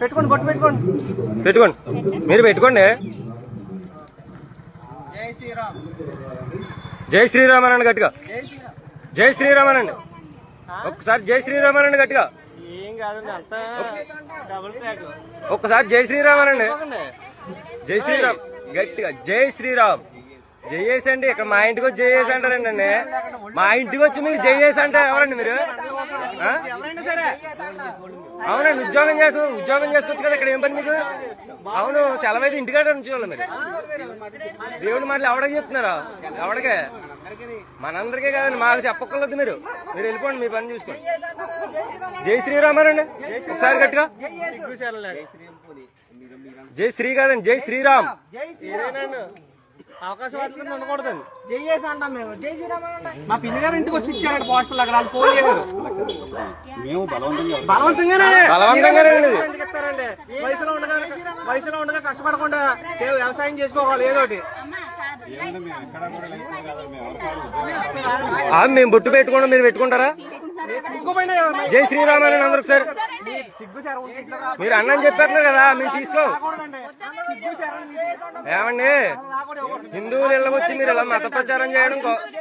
పెట్టుకోండి బొట్టు పెట్టుకోండి. పెట్టుకోండి. మీరు పెట్టుకోండి. జై శ్రీరామ్. జై శ్రీరామ్ అనండి గట్టిగా. జై శ్రీరామ్. అనండి ఒక్కసారి జై శ్రీరామ్ అనండి గట్టిగా. ఏం కాదండి అంతా డబుల్ ట్రాక్ ఒక్కసారి జై శ్రీరామ్ అనండి జై శ్రీరామ్. గట్టిగా. జై శ్రీరామ్. జై చేసి అండి ఇక్కడ మా ఇంటికి వచ్చి జై చేసి అంటారండి అండి మా ఇంటికి వచ్చి మీరు జై చేసి అంటే ఎవరండి మీరు? అవునండి ఉద్యోగం చేసు ఉద్యోగం చేసుకోవచ్చు కదా ఇక్కడ ఏం పని మీకు? అవును సెలవైతే ఇంటికాడ ఉంచుకోవాలి మీరు. దేవుడు మాటలు ఎవడకి చెప్తున్నారా? ఎవడకే? మనందరికీ కదండి మాకు చెప్పక్కర్లేదు మీరు. మీరు వెళ్ళిపోండి మీ పని చూసుకోండి. జై శ్రీరామ్ అనండి ఒకసారి గట్టిగా. జై శ్రీ కాదండి జై శ్రీరామ్. ఉండకూడదండి చేసి అంటాం మేము. మా పిన్ని గారు ఇంటికి వచ్చి పోస్టర్లు అక్కడ వాళ్ళు ఫోన్ చేయగారు మేము బలవంతంగా బలవంతంగానే. వయసులో ఉండగా వయసులో ఉండగా కష్టపడకుండా ఏ వ్యవసాయం చేసుకోవాలి ఏదో ఒకటి. ఏముంది మేము బొట్టు పెట్టుకోండి మీరు పెట్టుకుంటారా? జై శ్రీరామ్ అని అందరూ సార్ మీరు అన్నం చెప్పారు కదా మేము తీసుకో. ఏమండి? హిందువులు ఇళ్ళకి మీరు ఇలా మత ప్రచారం చేయడం